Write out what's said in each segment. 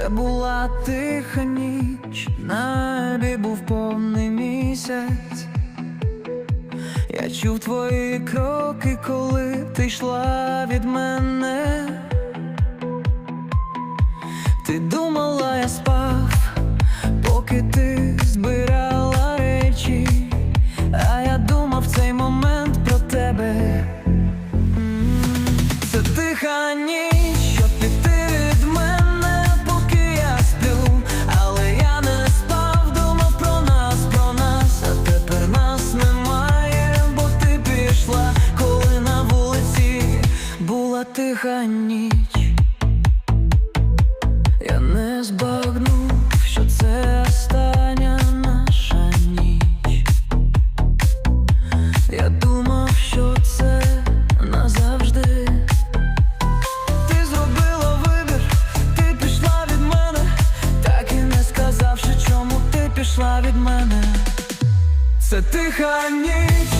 Це була тиха ніч, на небі був повний місяць. Я чув твої кроки, коли ти йшла від мене. Ти думала, я спав, була ніч. Я не збагнув, що це остання наша ніч. Я думав, що це назавжди. Ти зробила вибір, ти пішла від мене, так і не сказавши, чому ти пішла від мене. Це тиха ніч,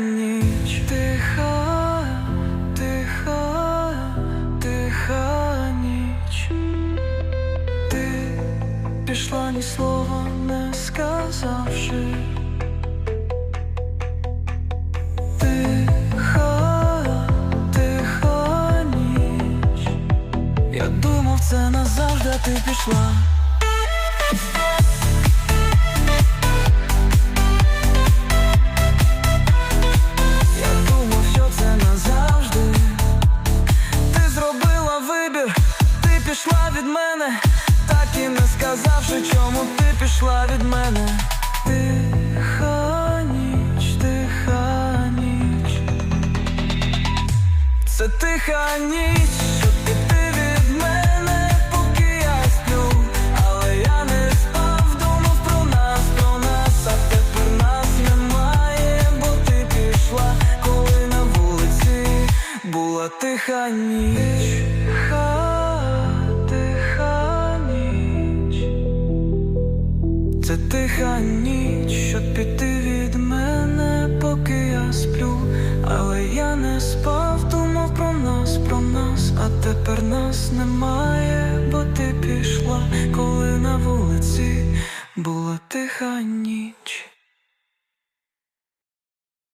ніч. Тиха, тиха, тиха ніч. Ти пішла ні слова не сказавши. Це назавжди, ти пішла. Пішла від мене. Тиха ніч, тиха ніч. Це тиха ніч, щоб піти від мене, поки я сплю, але я не спав, думав про нас, про нас, а тепер нас немає, бо ти пішла, коли на вулиці була тиха ніч. Це тиха ніч, щоб піти від мене, поки я сплю, але я не спав, думав про нас, про нас, а тепер нас немає, бо ти пішла, коли на вулиці була тиха ніч.